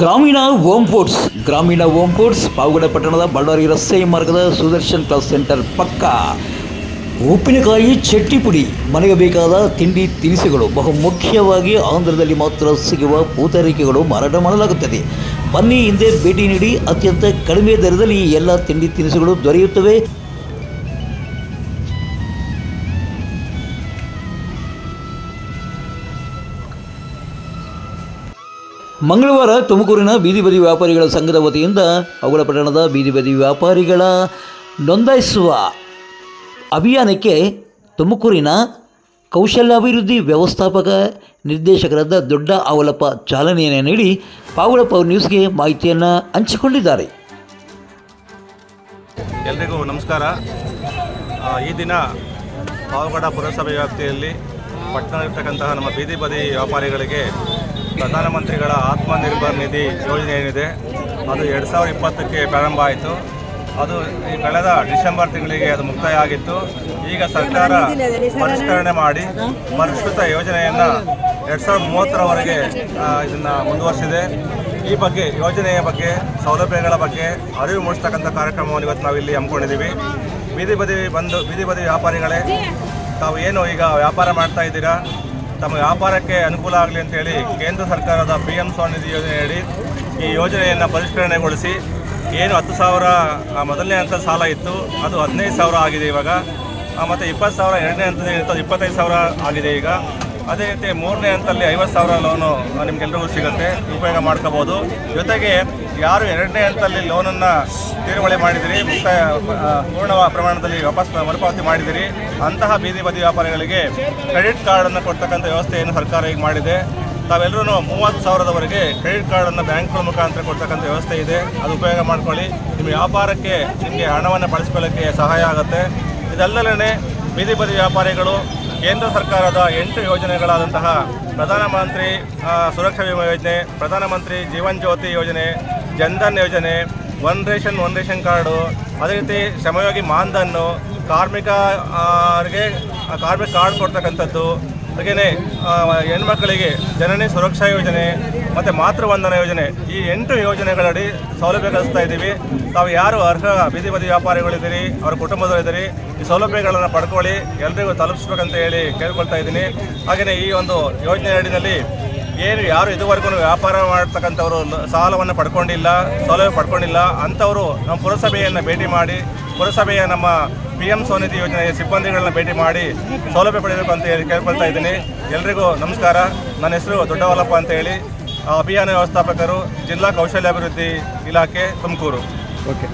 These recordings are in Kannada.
Grameena home forts Grameena home forts Pavagada ಪಟ್ಟಣದ ಬಳ್ಳಾರಿ ರಸ್ತೆ ಮಾರ್ಗದ ಸುದರ್ಶನ್ ಕ್ಲಾಸ್ ಸೆಂಟರ್ ಪಕ್ಕ. ಉಪ್ಪಿನಕಾಯಿ ಚಟ್ನಿ ಪುಡಿ ಮನೆಗೆ ಬೇಕಾದ ತಿಂಡಿ ತಿನಿಸುಗಳು. ಬಹು ಮುಖ್ಯವಾಗಿ ಆಂಧ್ರದಲ್ಲಿ ಮಾತ್ರ ಸಿಗುವ ಪೂತರಿಕೆಗಳು ಮಾರಾಟ ಮಾಡಲಾಗುತ್ತದೆ. ಬನ್ನಿ ಹಿಂದೆ ಭೇಟಿ ನೀಡಿ ಅತ್ಯಂತ ಕಡಿಮೆ ದರದಲ್ಲಿ ಎಲ್ಲ ತಿಂಡಿ ತಿನಿಸುಗಳು ದೊರೆಯುತ್ತವೆ. ಮಂಗಳವಾರ ತುಮಕೂರಿನ ಬೀದಿ ಬದಿ ವ್ಯಾಪಾರಿಗಳ ಸಂಘದ ವತಿಯಿಂದ ಅವುಗಳ ಪಟ್ಟಣದ ಬೀದಿ ಬದಿ ವ್ಯಾಪಾರಿಗಳ ನೋಂದಾಯಿಸುವ ಅಭಿಯಾನಕ್ಕೆ ತುಮಕೂರಿನ ಕೌಶಲ್ಯಾಭಿವೃದ್ಧಿ ವ್ಯವಸ್ಥಾಪಕ ನಿರ್ದೇಶಕರಾದ ದೊಡ್ಡ ಅವಲಪ್ಪ ಚಾಲನೆಯನ್ನು ನೀಡಿ ಪಾವಳಪ್ಪ ನ್ಯೂಸ್ಗೆ ಮಾಹಿತಿಯನ್ನು ಹಂಚಿಕೊಂಡಿದ್ದಾರೆ. ಎಲ್ರಿಗೂ ನಮಸ್ಕಾರ. ಈ ದಿನ ಪಾವಗಡ ಪುರಸಭೆ ವ್ಯಾಪ್ತಿಯಲ್ಲಿ ಪಟ್ಟಣದಲ್ಲಿರ್ತಕ್ಕಂತಹ ನಮ್ಮ ಬೀದಿ ಬದಿ ವ್ಯಾಪಾರಿಗಳಿಗೆ ಪ್ರಧಾನಮಂತ್ರಿಗಳ ಆತ್ಮನಿರ್ಭರ್ ನಿಧಿ ಯೋಜನೆ ಏನಿದೆ, ಅದು ಎರಡು ಸಾವಿರದ ಇಪ್ಪತ್ತಕ್ಕೆ ಪ್ರಾರಂಭ ಆಯಿತು. ಅದು ಈ ಕಳೆದ ಡಿಸೆಂಬರ್ ತಿಂಗಳಿಗೆ ಅದು ಮುಕ್ತಾಯ ಆಗಿತ್ತು ಈಗ ಸರ್ಕಾರ ಪರಿಷ್ಕರಣೆ ಮಾಡಿ ಪರಿಷ್ಕೃತ ಯೋಜನೆಯನ್ನು ಎರಡು ಸಾವಿರದ ಮೂವತ್ತರವರೆಗೆ ಇದನ್ನು ಮುಂದುವರಿಸಿದೆ. ಈ ಬಗ್ಗೆ, ಯೋಜನೆಯ ಬಗ್ಗೆ, ಸೌಲಭ್ಯಗಳ ಬಗ್ಗೆ ಅರಿವು ಮೂಡಿಸ್ತಕ್ಕಂಥ ಕಾರ್ಯಕ್ರಮವನ್ನು ಇವತ್ತು ನಾವು ಇಲ್ಲಿ ಹಮ್ಮಿಕೊಂಡಿದ್ದೀವಿ. ಬೀದಿ ಬದಿ ಬಂದು, ಬೀದಿ ಬದಿ ವ್ಯಾಪಾರಿಗಳೇ, ತಾವು ಏನು ಈಗ ವ್ಯಾಪಾರ ಮಾಡ್ತಾ ಇದ್ದೀರಾ? ತಮ್ಮ ವ್ಯಾಪಾರಕ್ಕೆ ಅನುಕೂಲ ಆಗಲಿ ಅಂತೇಳಿ ಕೇಂದ್ರ ಸರ್ಕಾರದ ಪಿ ಎಂ ಸ್ವನಿಧಿ ಯೋಜನೆಯಡಿ ಈ ಯೋಜನೆಯನ್ನು ಪರಿಷ್ಕರಣೆಗೊಳಿಸಿ ಏನು ಹತ್ತು ಸಾವಿರ ಮೊದಲನೇ ಹಂತದ ಸಾಲ ಇತ್ತು, ಅದು ಹದಿನೈದು ಸಾವಿರ ಆಗಿದೆ ಇವಾಗ. ಮತ್ತು ಇಪ್ಪತ್ತು ಸಾವಿರ ಎರಡನೇ ಹಂತದ ಇಪ್ಪತ್ತೈದು ಸಾವಿರ ಆಗಿದೆ ಈಗ. ಅದೇ ರೀತಿ ಮೂರನೇ ಹಂತದಲ್ಲಿ ಐವತ್ತು ಸಾವಿರ ಲೋನು ನಿಮ್ಗೆಲ್ರಿಗೂ ಸಿಗುತ್ತೆ, ಉಪಯೋಗ ಮಾಡ್ಕೋಬೋದು. ಜೊತೆಗೆ ಯಾರು ಎರಡನೇ ಹಂತದಲ್ಲಿ ಲೋನನ್ನು ತೀರುವಳಿ ಮಾಡಿದಿರಿ ಮುಕ್ತಾಯ ಪೂರ್ಣ ಪ್ರಮಾಣದಲ್ಲಿ ವಾಪಸ್ ಮರುಪಾವತಿ ಮಾಡಿದಿರಿ, ಅಂತಹ ಬೀದಿ ಬದಿ ವ್ಯಾಪಾರಿಗಳಿಗೆ ಕ್ರೆಡಿಟ್ ಕಾರ್ಡನ್ನು ಕೊಡ್ತಕ್ಕಂಥ ವ್ಯವಸ್ಥೆಯನ್ನು ಸರ್ಕಾರ ಈಗ ಮಾಡಿದೆ. ತಾವೆಲ್ಲರೂ ಮೂವತ್ತು ಸಾವಿರದವರೆಗೆ ಕ್ರೆಡಿಟ್ ಕಾರ್ಡನ್ನು ಬ್ಯಾಂಕ್ಗಳ ಮುಖಾಂತರ ಕೊಡ್ತಕ್ಕಂಥ ವ್ಯವಸ್ಥೆ ಇದೆ. ಅದು ಉಪಯೋಗ ಮಾಡ್ಕೊಳ್ಳಿ. ನಿಮ್ಮ ವ್ಯಾಪಾರಕ್ಕೆ, ನಿಮಗೆ ಹಣವನ್ನು ಬಳಸ್ಕೊಳ್ಳೋಕ್ಕೆ ಸಹಾಯ ಆಗುತ್ತೆ. ಇದಲ್ಲದೇ ಬೀದಿ ಬದಿ ವ್ಯಾಪಾರಿಗಳು ಕೇಂದ್ರ ಸರ್ಕಾರದ ಎಂಟು ಯೋಜನೆಗಳಾದಂತಹ ಪ್ರಧಾನಮಂತ್ರಿ ಸುರಕ್ಷಾ ವಿಮಾ ಯೋಜನೆ ಪ್ರಧಾನಮಂತ್ರಿ ಜೀವನ್ ಜ್ಯೋತಿ ಯೋಜನೆ ಜನ್ಧನ್ ಯೋಜನೆ one ration one ration card ಅದೇ ರೀತಿ ಶ್ರಮಯೋಗಿ ಮಾನ್ಧನ್ನು ಕಾರ್ಮಿಕ ಆ, ಕಾರ್ಮಿಕ ಕಾರ್ಡ್ ಕೊಡ್ತಕ್ಕಂಥದ್ದು ಹಾಗೆಯೇ ಹೆಣ್ಮಕ್ಕಳಿಗೆ ಜನನಿ ಸುರಕ್ಷಾ ಯೋಜನೆ ಮತ್ತು ಮಾತೃವಂದನ ಯೋಜನೆ. ಈ ಎಂಟು ಯೋಜನೆಗಳಡಿ ಸೌಲಭ್ಯ ಕಲಿಸ್ತಾ ಇದ್ದೀವಿ. ತಾವು ಯಾರು ಅರ್ಹ ಬೀದಿ ಬದಿ ವ್ಯಾಪಾರಿಗಳಿದ್ದೀರಿ, ಅವರ ಕುಟುಂಬದವರಿದ್ದೀರಿ, ಈ ಸೌಲಭ್ಯಗಳನ್ನು ಪಡ್ಕೊಳ್ಳಿ, ಎಲ್ರಿಗೂ ತಲುಪಿಸ್ಬೇಕಂತ ಹೇಳಿ ಕೇಳ್ಕೊಳ್ತಾ ಇದ್ದೀನಿ. ಹಾಗೆಯೇ ಈ ಒಂದು ಯೋಜನೆ ಅಡಿನಲ್ಲಿ ಏನು ಯಾರು ಇದುವರೆಗೂ ವ್ಯಾಪಾರ ಮಾಡ್ತಕ್ಕಂಥವ್ರು ಸಾಲವನ್ನು ಪಡ್ಕೊಂಡಿಲ್ಲ, ಸೌಲಭ್ಯ ಪಡ್ಕೊಂಡಿಲ್ಲ, ಅಂಥವರು ನಮ್ಮ ಪುರಸಭೆಯನ್ನು ಭೇಟಿ ಮಾಡಿ, ಪುರಸಭೆಯ ನಮ್ಮ ಪಿ ಎಂ ಸ್ವನಿಧಿ ಯೋಜನೆಯ ಸಿಬ್ಬಂದಿಗಳನ್ನ ಭೇಟಿ ಮಾಡಿ ಸೌಲಭ್ಯ ಪಡೆಯಬೇಕು ಅಂತ ಹೇಳಿ ಕೇಳ್ಕೊಳ್ತಾ ಇದ್ದೀನಿ. ಎಲ್ರಿಗೂ ನಮಸ್ಕಾರ. ನನ್ನ ಹೆಸರು ದೊಡ್ಡವಲ್ಲಪ್ಪ ಅಂತ ಹೇಳಿ ಅಭಿಯಾನ ವ್ಯವಸ್ಥಾಪಕರು ಜಿಲ್ಲಾ ಕೌಶಲ್ಯಾಭಿವೃದ್ಧಿ ಇಲಾಖೆ ತುಮಕೂರು. ಓಕೆ.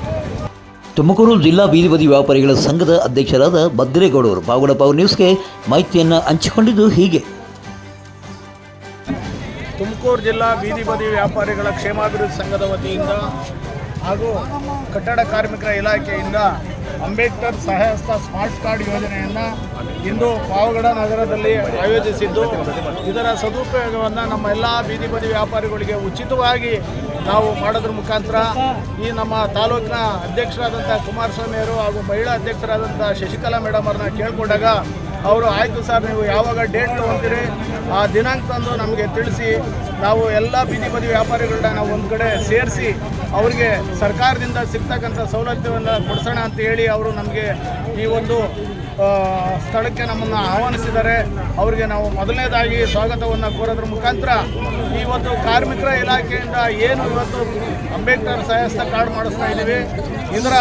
ತುಮಕೂರು ಜಿಲ್ಲಾ ಬೀದಿ ಬದಿ ವ್ಯಾಪಾರಿಗಳ ಸಂಘದ ಅಧ್ಯಕ್ಷರಾದ ಭದ್ರೇಗೌಡರು ಪಾವಗಡ ಪವರ್ ನ್ಯೂಸ್ಗೆ ಮಾಹಿತಿಯನ್ನು ಹಂಚಿಕೊಂಡಿದ್ದು ಹೀಗೆ. ತುಮಕೂರು ಜಿಲ್ಲಾ ಬೀದಿ ಬದಿ ವ್ಯಾಪಾರಿಗಳ ಕ್ಷೇಮಾಭಿವೃದ್ಧಿ ಸಂಘದ ವತಿಯಿಂದ ಹಾಗೂ ಕಟ್ಟಡ ಕಾರ್ಮಿಕರ ಇಲಾಖೆಯಿಂದ ಅಂಬೇಡ್ಕರ್ ಸಹಾಯಸ್ಥ ಸ್ಮಾರ್ಟ್ ಕಾರ್ಡ್ ಯೋಜನೆಯನ್ನು ಇಂದು ಪಾವಗಡ ನಗರದಲ್ಲಿ ಆಯೋಜಿಸಿದ್ದು. ಇದರ ಸದುಪಯೋಗವನ್ನು ನಮ್ಮ ಎಲ್ಲ ಬೀದಿ ಬದಿ ವ್ಯಾಪಾರಿಗಳಿಗೆ ಉಚಿತವಾಗಿ ನಾವು ಮಾಡೋದ್ರ ಮುಖಾಂತರ ಈ ನಮ್ಮ ತಾಲೂಕಿನ ಅಧ್ಯಕ್ಷರಾದಂಥ ಕುಮಾರಸ್ವಾಮಿಯವರು ಹಾಗೂ ಮಹಿಳಾ ಅಧ್ಯಕ್ಷರಾದಂಥ ಶಶಿಕಲಾ ಮೇಡಮ್ ಅವ್ರನ್ನ ಕೇಳಿಕೊಂಡಾಗ ಅವರು, ಆಯಿತು ಸರ್, ನೀವು ಯಾವಾಗ ಡೇಟ್ ತೊಗೊತೀರಿ? ಆ ದಿನಾಂಕ ತಂದು ನಮಗೆ ತಿಳಿಸಿ. ನಾವು ಎಲ್ಲ ಬೀದಿ ಬದಿ ವ್ಯಾಪಾರಿಗಳನ್ನ ನಾವು ಒಂದು ಕಡೆ ಸೇರಿಸಿ ಅವರಿಗೆ ಸರ್ಕಾರದಿಂದ ಸಿಗ್ತಕ್ಕಂಥ ಸೌಲಭ್ಯವನ್ನು ಕೊಡಿಸೋಣ ಅಂತ ಹೇಳಿ ಅವರು ನಮಗೆ ಈ ಒಂದು ಸ್ಥಳಕ್ಕೆ ನಮ್ಮನ್ನು ಆಹ್ವಾನಿಸಿದ್ದಾರೆ. ಅವರಿಗೆ ನಾವು ಮೊದಲನೇದಾಗಿ ಸ್ವಾಗತವನ್ನು ಕೋರೋದ್ರ ಮುಖಾಂತರ ಈ ಒಂದು ಕಾರ್ಮಿಕರ ಇಲಾಖೆಯಿಂದ ಏನು ಇವತ್ತು ಅಂಬೇಡ್ಕರ್ ಸಹಾಯಸ್ಥ ಕಾರ್ಡ್ ಮಾಡಿಸ್ತಾ ಇದ್ದೀವಿ. ಇದರ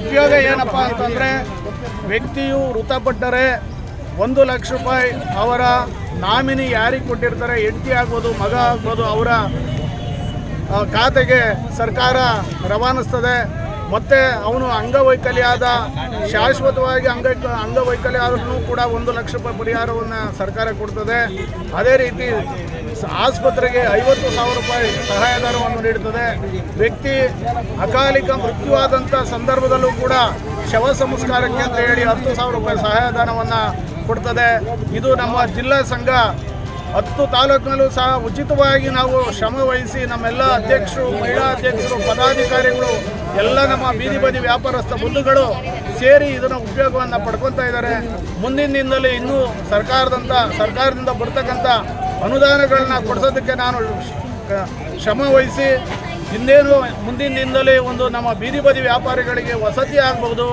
ಉಪಯೋಗ ಏನಪ್ಪ ಅಂತಂದರೆ ವ್ಯಕ್ತಿಯು ಮೃತಪಟ್ಟರೆ ಒಂದು ಲಕ್ಷ ರೂಪಾಯಿ ಅವರ ನಾಮಿನಿ ಯಾರಿಗೆ ಕೊಟ್ಟಿರ್ತಾರೆ? ಹೆಂಡತಿ ಆಗ್ಬೋದು, ಮಗ ಆಗ್ಬೋದು, ಅವರ ಖಾತೆಗೆ ಸರ್ಕಾರ ರವಾನಿಸ್ತದೆ. ಮತ್ತು ಅವನು ಅಂಗವೈಕಲ್ಯ ಆದ ಶಾಶ್ವತವಾಗಿ ಅಂಗ ಅಂಗವೈಕಲ್ಯ ಆದ್ರೂ ಕೂಡ ಒಂದು ಲಕ್ಷ ರೂಪಾಯಿ ಪರಿಹಾರವನ್ನು ಸರ್ಕಾರ ಕೊಡ್ತದೆ. ಅದೇ ರೀತಿ ಆಸ್ಪತ್ರೆಗೆ ಐವತ್ತು ಸಾವಿರ ರೂಪಾಯಿ ಸಹಾಯಧನವನ್ನು ನೀಡುತ್ತದೆ ವ್ಯಕ್ತಿ ಅಕಾಲಿಕ ಮೃತ್ಯುವಾದಂಥ ಸಂದರ್ಭದಲ್ಲೂ ಕೂಡ ಶವ ಸಂಸ್ಕಾರಕ್ಕೆ ಅಂತ ಹೇಳಿ ಹತ್ತು ಸಾವಿರ ರೂಪಾಯಿ ಸಹಾಯಧನವನ್ನು ಕೊಡ್ತದೆ. ಇದು ನಮ್ಮ ಜಿಲ್ಲಾ ಸಂಘ ಹತ್ತು ತಾಲೂಕಿನಲ್ಲೂ ಸಹ ಉಚಿತವಾಗಿ ನಾವು ಶ್ರಮ ವಹಿಸಿ ನಮ್ಮೆಲ್ಲ ಅಧ್ಯಕ್ಷರು, ಮಹಿಳಾ ಅಧ್ಯಕ್ಷರು, ಪದಾಧಿಕಾರಿಗಳು, ಎಲ್ಲ ನಮ್ಮ ಬೀದಿ ಬದಿ ವ್ಯಾಪಾರಸ್ಥ ಬಂಧುಗಳು ಸೇರಿ ಇದನ್ನು ಉಪಯೋಗವನ್ನು ಪಡ್ಕೊತಾ ಇದ್ದಾರೆ. ಮುಂದಿನ ದಿನದಲ್ಲಿ ಇನ್ನೂ ಸರ್ಕಾರದಂಥ ಸರ್ಕಾರದಿಂದ ಬರ್ತಕ್ಕಂಥ ಅನುದಾನಗಳನ್ನ ಕೊಡಿಸೋದಕ್ಕೆ ನಾನು ಶ್ರಮ ವಹಿಸಿ ಇನ್ನೇನು ಮುಂದಿನ ದಿನದಲ್ಲಿ ಒಂದು ನಮ್ಮ ಬೀದಿ ಬದಿ ವ್ಯಾಪಾರಿಗಳಿಗೆ ವಸತಿ ಆಗ್ಬೋದು,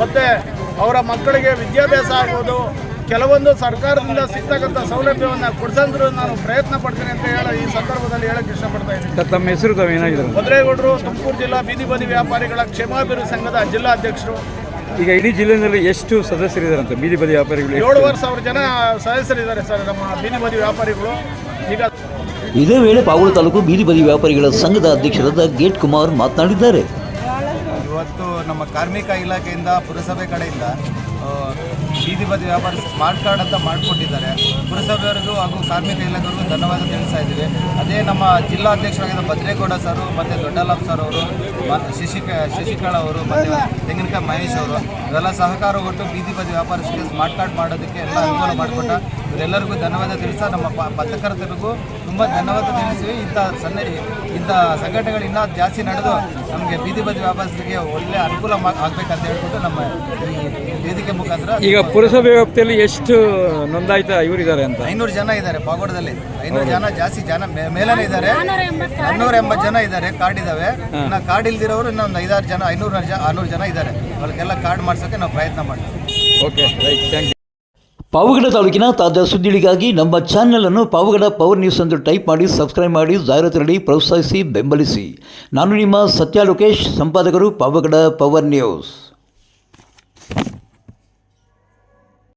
ಮತ್ತು ಅವರ ಮಕ್ಕಳಿಗೆ ವಿದ್ಯಾಭ್ಯಾಸ ಆಗ್ಬೋದು ಕೆಲವೊಂದು ಸರ್ಕಾರದಿಂದ ಸಿಗ್ತಕ್ಕಂಥ ಸೌಲಭ್ಯವನ್ನು ಕೊಡ್ಸಂದ್ರು ನಾನು ಪ್ರಯತ್ನ ಪಡ್ತೀನಿ ಅಂತ ಹೇಳಿ ಈ ಸಂದರ್ಭದಲ್ಲಿ ಹೇಳಕ್ಕೆ ಇಷ್ಟಪಡ್ತಾ ಇದ್ದೀನಿ. ತಮ್ಮ ಹೆಸರು ತಾವು ಏನಾಗಿದ್ರು ಭದ್ರೇಗೌಡರು ತುಮಕೂರು ಜಿಲ್ಲಾ ಬೀದಿ ಬದಿ ವ್ಯಾಪಾರಿಗಳ ಕ್ಷೇಮಾಭಿವೃದ್ಧಿ ಸಂಘದ ಜಿಲ್ಲಾಧ್ಯಕ್ಷರು ಈಗ ಇಡೀ ಜಿಲ್ಲೆಯಲ್ಲಿ ಎಷ್ಟು ಸದಸ್ಯರಿದ್ದಾರಂತೆ ಬೀದಿ ಬದಿ ವ್ಯಾಪಾರಿಗಳು? ಏಳುವರೆ ಸಾವಿರ ಜನ ಸದಸ್ಯರಿದ್ದಾರೆ ಸರ್ ನಮ್ಮ ಬೀದಿ ಬದಿ ವ್ಯಾಪಾರಿಗಳು. ಈಗ ಇದೇ ವೇಳೆ ಪಾವಗಡ ತಾಲೂಕು ಬೀದಿ ಬದಿ ವ್ಯಾಪಾರಿಗಳ ಸಂಘದ ಅಧ್ಯಕ್ಷರಾದ ಗೇಟ್ ಕುಮಾರ್ ಮಾತನಾಡಿದ್ದಾರೆ. ಇವತ್ತು ನಮ್ಮ ಕಾರ್ಮಿಕ ಇಲಾಖೆಯಿಂದ ಪುರಸಭೆ ಕಡೆಯಿಂದ ಬೀದಿ ಬದಿ ವ್ಯಾಪಾರ ಸ್ಮಾರ್ಟ್ ಕಾರ್ಡ್ ಅಂತ ಮಾಡಿಕೊಟ್ಟಿದ್ದಾರೆ. ಪುರಸಭೆಯವರಿಗೂ ಹಾಗೂ ಕಾರ್ಮಿಕ ಇಲಾಖೆಗೂ ಧನ್ಯವಾದ ತಿಳಿಸ್ತಾ ಇದ್ದೀವಿ. ಅದೇ ನಮ್ಮ ಜಿಲ್ಲಾಧ್ಯಕ್ಷರಾಗಿದ್ದ ಭದ್ರೇಗೌಡ ಸರ್, ಮತ್ತು ದೊಡ್ಡಲಾಪ್ ಸರ್ ಅವರು ಶಶಿಕ, ಶಶಿಕಲಾ ಅವರು, ಮತ್ತು ತೆಂಗಿನಕಾಯಿ ಮಹೇಶ್ ಅವರು, ಇವೆಲ್ಲ ಸಹಕಾರ ಕೊಟ್ಟು ಬೀದಿ ಬದಿ ವ್ಯಾಪಾರಸ್ಥರಿಗೆ ಸ್ಮಾರ್ಟ್ ಕಾರ್ಡ್ ಮಾಡೋದಕ್ಕೆ ಎಲ್ಲ ಅನುಕೂಲ ಮಾಡಿಕೊಟ್ಟ. ಇವರೆಲ್ಲರಿಗೂ ಧನ್ಯವಾದ ತಿಳಿಸ್ತಾ ನಮ್ಮ ಪತ್ರಕರ್ತರಿಗೂ ತುಂಬ ಧನ್ಯವಾದ ತಿಳಿಸ್ತೀವಿ ಇಂಥ ಸಣ್ಣ ಇಂಥ ಸಂಘಟನೆಗಳು ಇನ್ನೂ ಜಾಸ್ತಿ ನಡೆದು ನಮಗೆ ಬೀದಿ ಬದಿ ವ್ಯಾಪಾರಿಗೆ ಒಳ್ಳೆ ಅನುಕೂಲ ಆಗ್ಬೇಕಂತ ಹೇಳ್ಬಿಟ್ಟು ನಮ್ಮ ಈ ವೇದಿಕೆ ಮುಖಾಂತರ ಈಗ ಪುರಸಭೆ ವ್ಯಾಪ್ತಿಯಲ್ಲಿ ಎಷ್ಟು ನೋಂದಾಯಿತ ಇವರಿದ್ದಾರೆ ಅಂತ? ಐನೂರು ಜನ ಇದ್ದಾರೆ ಪಾಗೋಡದಲ್ಲಿ. ಐನೂರು ಜನ ಜಾಸ್ತಿ ಜನ ಮೇ- ಮೇಲೇನೆ ಇದ್ದಾರೆ. ನಾನ್ನೂರ ಎಂಬತ್ತು ಜನ ಇದ್ದಾರೆ ಕಾರ್ಡ್ ಇದಾವೆ. ಇನ್ನು ಕಾರ್ಡ್ ಇಲ್ದಿರೋರು ಇನ್ನೊಂದು ಐದಾರು ಜನ ಐನೂರು ಜನ ಆರ್ನೂರು ಜನ ಇದ್ದಾರೆ. ಅವ್ರಿಗೆಲ್ಲ ಕಾರ್ಡ್ ಮಾಡ್ಸೋಕೆ ನಾವು ಪ್ರಯತ್ನ ಮಾಡ್ತೀವಿ. Okay right thank you Pavagada ತಾಲೂಕಿನ ತಾಜಾ ಸುದ್ದಿಗಳಿಗಾಗಿ ನಮ್ಮ ಚಾನಲನ್ನು ಪಾವಗಡ ಪವರ್ ನ್ಯೂಸ್ ಎಂದು ಟೈಪ್ ಮಾಡಿ ಸಬ್ಸ್ಕ್ರೈಬ್ ಮಾಡಿ, ಜಾಹೀರಾತು ನೀಡಿ, ಪ್ರೋತ್ಸಾಹಿಸಿ, ಬೆಂಬಲಿಸಿ. ನಾನು ನಿಮ್ಮ ಸತ್ಯ ಲೋಕೇಶ್, ಸಂಪಾದಕರು ಪಾವಗಡ ಪವರ್ ನ್ಯೂಸ್